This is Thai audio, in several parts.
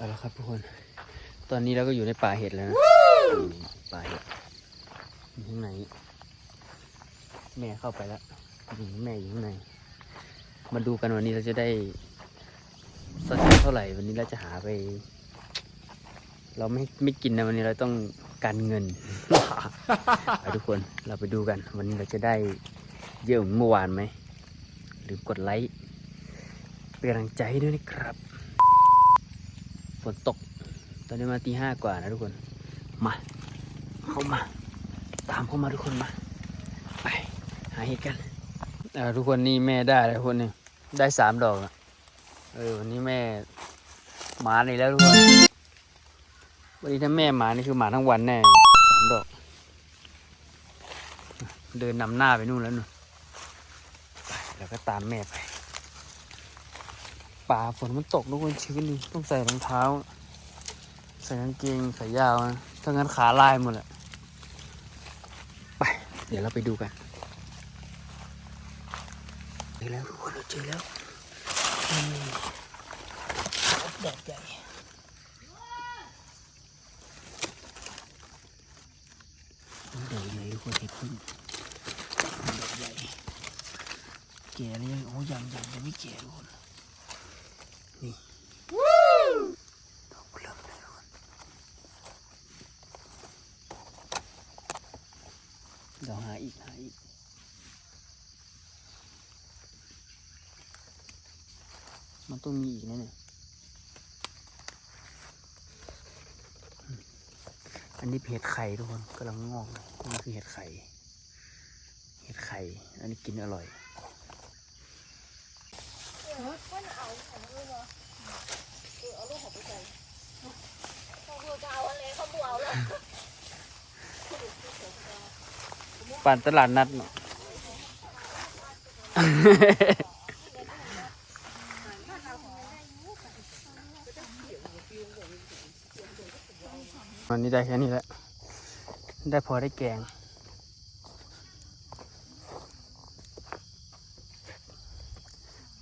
เอาละครับทุกคน ตอนนี้เราก็อยู่ในป่าเห็ดแล้วนะนี่ป่าเห็ดอยู่ข้างในแม่เข้าไปแล้วนี่แม่อยู่ข้างใน มาดูกันวันนี้เราจะได้สักเท่าไหร่วันนี้เราจะหาไป เราไม่ไม่กินนะวันนี้เราต้องการเงินไปทุกคนเราไปดูกัน วันนี้เราจะได้เยอะเหมือนเมื่อวานไหมหรือกดไลค์เป็นกำลังใจให้ด้วยนะครับ ฝนตก ตอนนี้มาตีห้ากว่านะทุกคน มา เข้ามา ตามเข้ามาทุกคนมา ไป หาเห็ดกันทุกคนนี่แม่ได้แล้วทุกคนนี่ได้สามดอกอะเออวันนี้แม่หมานี่แล้วทุกคนวันนี้ถ้าแม่หมานี่คือหมาทั้งวันแน่สามดอก เดินนำหน้าไปนู่นแล้วนู่นไปแล้วก็ตามแม่ไป ป่าฝนมันตกทุกคนชื้นนี่ต้องใส่รองเท้า ใส่กางเกงใส่ยาวนะถ้างั้นขาลายหมดแหละไป เดี๋ยวเราไปดูกันเจอแล้วทุกคนเราเจอแล้วแดดใหญ่ดอกใหญ่ทุกคนเห็ดพึ่งดอกใหญ่แก่เลยโอ้ยังยังยังไม่แก่ทุกคน นี่ดอกเริ่มเลยทุกคนเดี๋ยวหาอีกหาอีกมันต้องมีอีกแน่เนี่ยอันนี้เป็นเห็ดไข่ทุกคนกำลังงอกเลยนี่คือเห็ดไข่ เห็ดไข่ อันนี้กินอร่อย ปั่นตลาดนัดเนาะวันนี้ได้แค่นี้แหละ ได้พอได้แกง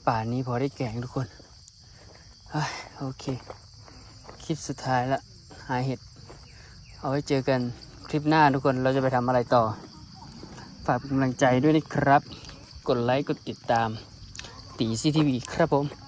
ป่านนี้พอได้แกงทุกคนโอเค คลิปสุดท้ายละ หาเห็ด เอาไว้เจอกันคลิปหน้าทุกคนเราจะไปทำอะไรต่อ ฝากเป็นกำลังใจด้วยนะครับ กดไลค์ กดติดตาม ตีซีทีวีครับผม